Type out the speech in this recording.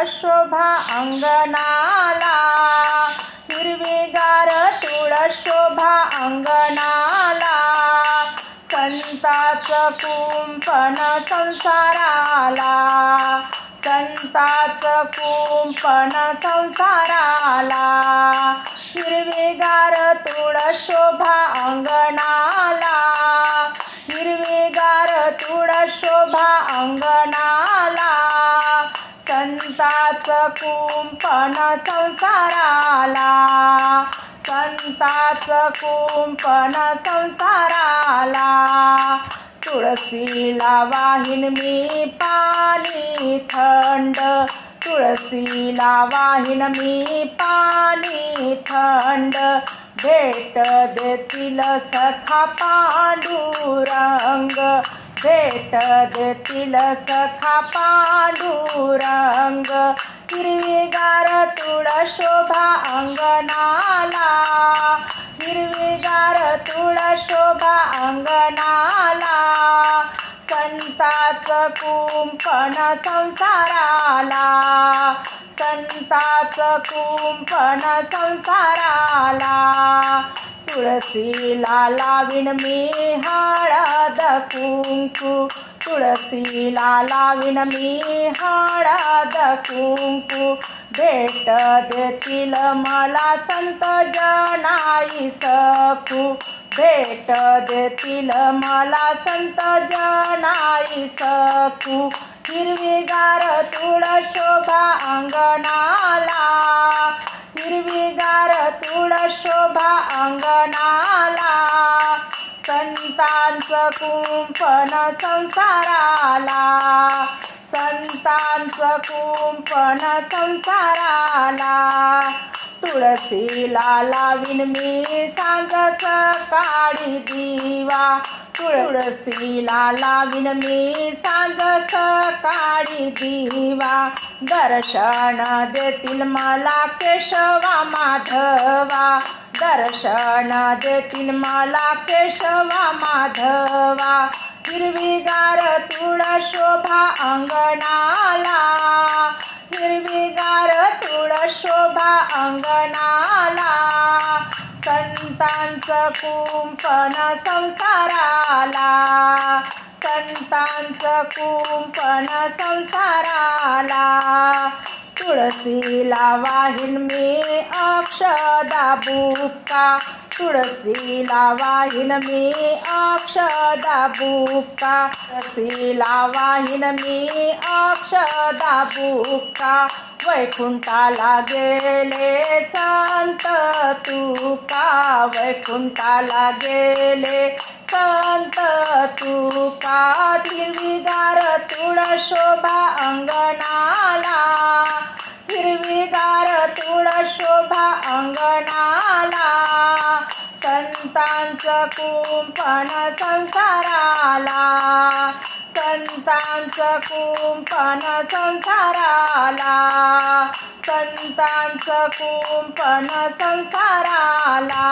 शोभा अंगणाला हिरवीगार तुळस शोभा अंगणाला संताचं कुंपण संसाराला संताचं कुंपण संसाराला हिरवीगार तुळस शोभा अंगणाला हिरवीगार तुळस शोभा अंगणा संताच कुंपण संसाराला. संताचं कुंपण संसाराला. तुळशीला वाहिन मी पाणी थंड. तुळशीला वाहिन मी पाणी थंड. भेट देतील सखा पांडुरंग. भेट देतील सखा पांडुरंग हिरवीगार तुळस शोभा अंगणाला. हिरवीगार तुळस शोभा अंगणाला. संताच कुंपण संसाराला. संताच कुंपण संसाराला. तुळशीला लावीन मी हळद कुंकू. तुळशीला लावीन मी हळद कुंकू. भेट देतील मला संत जनाई सकू. भेट देतील मला संत जनाई सकू. हिरवीगार तुळस शोभा अंगणाला कुंपण संसाराला. संतांचं कुंपण संसाराला. तुळशीला लावीन मी सांग सकाळी दिवा. तुळशीला लावीन मी सांग सकाळी दिवा. दर्शन देतील मला केशवा माधवा. दर्शना देतील मला केशवा माधवा हिरवीगार तुळस शोभा अंगणाला. हिरवीगार तुळस शोभा अंगणाला. संतांचं कुंपण संसाराला. संतांचं कुंपण संसाराला. तुळशीला वाहिन मी अक्षदा बुक्का. तुळशीला वाहिन मी अक्षदा बुक्का. तुळशीला वाहिन मी अक्षदा बुक्का. वैकुंठाला गेले संत तुका. वैकुंठाला गेले संत हिरवीगार तुळस शोभा अंगणाला संतांचं कुंपण संसाराला संतांचं कुंपण संसाराला संतांचं कुंपण संसाराला.